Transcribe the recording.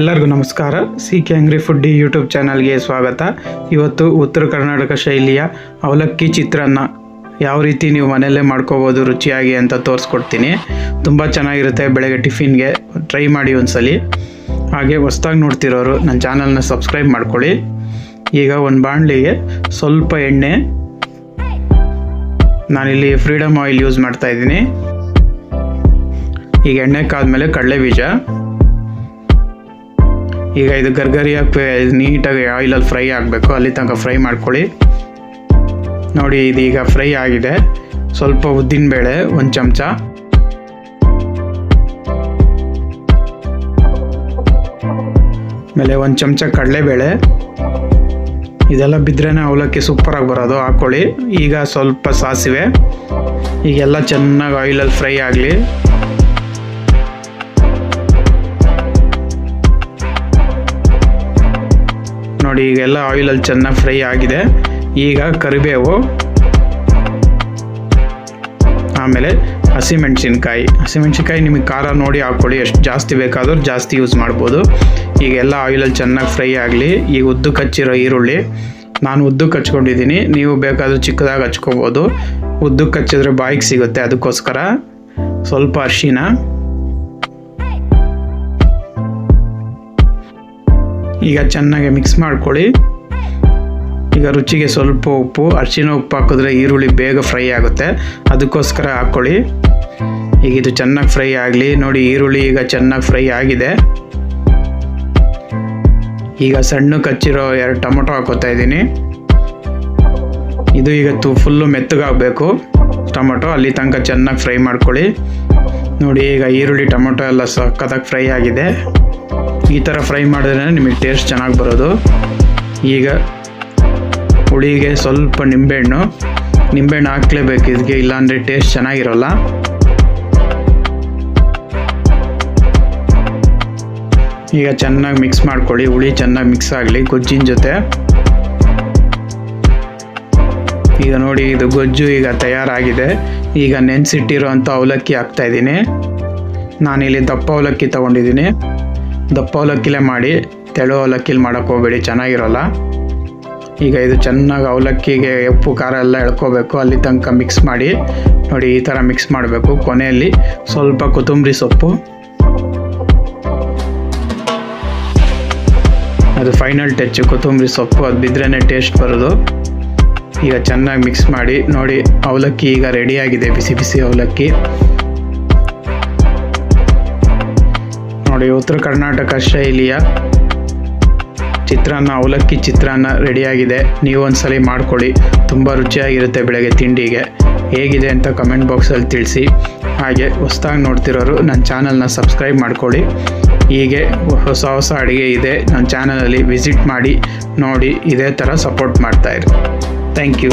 ಎಲ್ಲರಿಗೂ ನಮಸ್ಕಾರ. C K angry foodie YouTube ಚಾನಲ್ಗೆ ಸ್ವಾಗತ. ಇವತ್ತು ಉತ್ತರ ಕರ್ನಾಟಕ ಶೈಲಿಯ ಅವಲಕ್ಕಿ ಚಿತ್ರಾನ್ನ. ಯಾವ ರೀತಿ ನೀವು ಮನೆಯಲ್ಲೇ ಮಾಡ್ಕೋಬೋದು, ರುಚಿಯಾಗಿ ಅಂತ ತೋರಿಸ್ಕೊಡ್ತೀನಿ. ತುಂಬ ಚೆನ್ನಾಗಿರುತ್ತೆ, ಬೆಳಗ್ಗೆ ಟಿಫಿನ್ಗೆ ಟ್ರೈ ಮಾಡಿ ಒಂದ್ಸಲಿ. ಹಾಗೆ ಹೊಸ್ದಾಗಿ ನೋಡ್ತಿರೋರು, ನನ್ನ ಚಾನಲ್ನ ಸಬ್ಸ್ಕ್ರೈಬ್ ಮಾಡ್ಕೊಳ್ಳಿ. ಈಗ ಒಂದು ಬಾಣಲಿಗೆ ಸ್ವಲ್ಪ ಎಣ್ಣೆ. ನಾನಿಲ್ಲಿ ಫ್ರೀಡಮ್ ಆಯಿಲ್ ಯೂಸ್ ಮಾಡ್ತಾ ಇದ್ದೀನಿ. ಈಗ ಎಣ್ಣೆ ಕಾದ್ಮೇಲೆ ಕಡಲೆ ಬೀಜ ಈಗ ಇದು ಗರ್ಗರಿಯಾಗಿ ನೀಟಾಗಿ ಆಯಿಲಲ್ಲಿ ಫ್ರೈ ಆಗಬೇಕು ಅಲ್ಲಿ ತನಕ ಫ್ರೈ ಮಾಡ್ಕೊಳ್ಳಿ. ನೋಡಿ ಇದೀಗ ಫ್ರೈ ಆಗಿದೆ. ಸ್ವಲ್ಪ ಉದ್ದಿನಬೇಳೆ ಒಂದು ಚಮಚ. ಆಮೇಲೆ ಒಂದು ಚಮಚ ಕಡಲೆಬೇಳೆ. ಇದೆಲ್ಲ ಬಿದ್ದರೆ ಅವಲಕ್ಕಿ ಸೂಪರಾಗಿ ಬರೋದು, ಹಾಕ್ಕೊಳ್ಳಿ. ಈಗ ಸ್ವಲ್ಪ ಸಾಸಿವೆ. ಈಗೆಲ್ಲ ಚೆನ್ನಾಗಿ ಆಯಿಲಲ್ಲಿ ಫ್ರೈ ಆಗಲಿ. ನೋಡಿ, ಈಗೆಲ್ಲ ಆಯಿಲಲ್ಲಿ ಚೆನ್ನಾಗಿ ಫ್ರೈ ಆಗಿದೆ. ಈಗ ಕರಿಬೇವು, ಆಮೇಲೆ ಹಸಿಮೆಣ್ಸಿನ್ಕಾಯಿ. ಹಸಿಮೆಣ್ಸಿನ್ಕಾಯಿ ನಿಮಗೆ ಖಾರ ನೋಡಿ ಹಾಕ್ಕೊಳ್ಳಿ, ಎಷ್ಟು ಜಾಸ್ತಿ ಬೇಕಾದರೂ ಜಾಸ್ತಿ ಯೂಸ್ ಮಾಡ್ಬೋದು. ಈಗೆಲ್ಲ ಆಯಿಲಲ್ಲಿ ಚೆನ್ನಾಗಿ ಫ್ರೈ ಆಗಲಿ, ಈಗ ಉದ್ದು ಕಚ್ಚಿರೋ ಈರುಳ್ಳಿ. ನಾನು ಉದ್ದಕ್ಕೆ ಹಚ್ಕೊಂಡಿದ್ದೀನಿ ನೀವು ಬೇಕಾದರೂ ಚಿಕ್ಕದಾಗಿ ಹಚ್ಕೋಬೋದು. ಉದ್ದಕ್ಕೆ ಕಚ್ಚಿದ್ರೆ ಬಾಯಿಗೆ ಸಿಗುತ್ತೆ, ಅದಕ್ಕೋಸ್ಕರ ಸ್ವಲ್ಪ ಅರಿಶಿನ. ಈಗ ಚೆನ್ನಾಗಿ ಮಿಕ್ಸ್ ಮಾಡ್ಕೊಳ್ಳಿ. ಈಗ ರುಚಿಗೆ ಸ್ವಲ್ಪ ಉಪ್ಪು, ಅರ್ಶಿನ ಉಪ್ಪು ಹಾಕಿದ್ರೆ ಈರುಳ್ಳಿ ಬೇಗ ಫ್ರೈ ಆಗುತ್ತೆ. ಅದಕ್ಕೋಸ್ಕರ ಹಾಕ್ಕೊಳ್ಳಿ ಈಗ ಇದು ಚೆನ್ನಾಗಿ ಫ್ರೈ ಆಗಲಿ. ನೋಡಿ ಈರುಳ್ಳಿ ಈಗ ಚೆನ್ನಾಗಿ ಫ್ರೈ ಆಗಿದೆ. ಈಗ ಸಣ್ಣ ಕಚ್ಚಿರೋ ಎರಡು ಟೊಮೊಟೊ ಹಾಕೋತಾ ಇದ್ದೀನಿ. ಇದು ಈಗ ತು ಫುಲ್ಲು ಮೆತ್ತಗಾಗಬೇಕು. ಟೊಮೊಟೊ ಅಲ್ಲಿ ತನಕ ಚೆನ್ನಾಗಿ ಫ್ರೈ ಮಾಡ್ಕೊಳ್ಳಿ. ನೋಡಿ ಈಗ ಈರುಳ್ಳಿ, ಟೊಮೊಟೊ ಎಲ್ಲ ಸಕ್ಕತ್ತಾಗಿ ಫ್ರೈ ಆಗಿದೆ. ಈ ಥರ ಫ್ರೈ ಮಾಡಿದ್ರೆ ನಿಮಗೆ ಟೇಸ್ಟ್ ಚೆನ್ನಾಗಿ ಬರೋದು. ಈಗ ಹುಳಿಗೆ ಸ್ವಲ್ಪ ನಿಂಬೆಹಣ್ಣು. ನಿಂಬೆಹಣ್ಣು ಹಾಕ್ಲೇಬೇಕು ಇದಕ್ಕೆ ಇಲ್ಲಾಂದರೆ ಟೇಸ್ಟ್ ಚೆನ್ನಾಗಿರೋಲ್ಲ. ಈಗ ಚೆನ್ನಾಗಿ ಮಿಕ್ಸ್ ಮಾಡ್ಕೊಳ್ಳಿ, ಹುಳಿ ಚೆನ್ನಾಗಿ ಮಿಕ್ಸ್ ಆಗಲಿ, ಗೊಜ್ಜಿನ ಜೊತೆ. ಈಗ ನೋಡಿ, ಇದು ಗೊಜ್ಜು ಈಗ ತಯಾರಾಗಿದೆ. ಈಗ ನೆನೆಸಿಟ್ಟಿರೋ ಅಂಥ ಅವಲಕ್ಕಿ ಹಾಕ್ತಾಯಿದ್ದೀನಿ ನಾನಿಲ್ಲಿ ದಪ್ಪ ಅವಲಕ್ಕಿ ತೊಗೊಂಡಿದ್ದೀನಿ. ದಪ್ಪ ಅವಲಕ್ಕಿಲೇ ಮಾಡಿ, ತೆಳು ಅವಲಕ್ಕಿಲಿ ಮಾಡೋಕ್ಕೆ ಹೋಗಬೇಡಿ, ಚೆನ್ನಾಗಿರೋಲ್ಲ. ಈಗ ಇದು ಚೆನ್ನಾಗಿ ಅವಲಕ್ಕಿಗೆ ಉಪ್ಪು, ಖಾರ ಎಲ್ಲ ಎಳ್ಕೋಬೇಕು. ಅಲ್ಲಿ ತನಕ ಮಿಕ್ಸ್ ಮಾಡಿ, ನೋಡಿ ಈ ಥರ ಮಿಕ್ಸ್ ಮಾಡಬೇಕು ಕೊನೆಯಲ್ಲಿ. ಸ್ವಲ್ಪ ಕೊತ್ತಂಬರಿ ಸೊಪ್ಪು. ಅದು ಫೈನಲ್ ಟಚ್ ಕೊತ್ತಂಬರಿ ಸೊಪ್ಪು, ಅದು ಬಿದ್ರೇ ಟೇಸ್ಟ್ ಬರೋದು. ಈಗ ಚೆನ್ನಾಗಿ ಮಿಕ್ಸ್ ಮಾಡಿ, ನೋಡಿ ಅವಲಕ್ಕಿ ಈಗ ರೆಡಿಯಾಗಿದೆ ಬಿಸಿ ಬಿಸಿ ಅವಲಕ್ಕಿ. ನೋಡಿ, ಉತ್ತರ ಕರ್ನಾಟಕ ಶೈಲಿಯ ಚಿತ್ರಾನ್ನ, ಅವಲಕ್ಕಿ ಚಿತ್ರಾನ್ನ ರೆಡಿಯಾಗಿದೆ. ನೀವು ಒಂದ್ಸಲಿ ಮಾಡ್ಕೊಳ್ಳಿ. ತುಂಬ ರುಚಿಯಾಗಿರುತ್ತೆ ಬೆಳಗ್ಗೆ ತಿಂಡಿಗೆ. ಹೇಗಿದೆ ಅಂತ ಕಮೆಂಟ್ ಬಾಕ್ಸಲ್ಲಿ ತಿಳಿಸಿ. ಹಾಗೆ, ಹೊಸ್ದಾಗಿ ನೋಡ್ತಿರೋರು ನನ್ನ ಚಾನಲ್ನ ಸಬ್ಸ್ಕ್ರೈಬ್ ಮಾಡ್ಕೊಳ್ಳಿ. ಹೀಗೆ ಹೊಸ ಹೊಸ ಅಡುಗೆ ಇದೆ. ನನ್ನ ಚಾನಲಲ್ಲಿ ವಿಸಿಟ್ ಮಾಡಿ, ನೋಡಿ, ಇದೇ ಥರ ಸಪೋರ್ಟ್ ಮಾಡ್ತಾಯಿರಿ ಥ್ಯಾಂಕ್ ಯು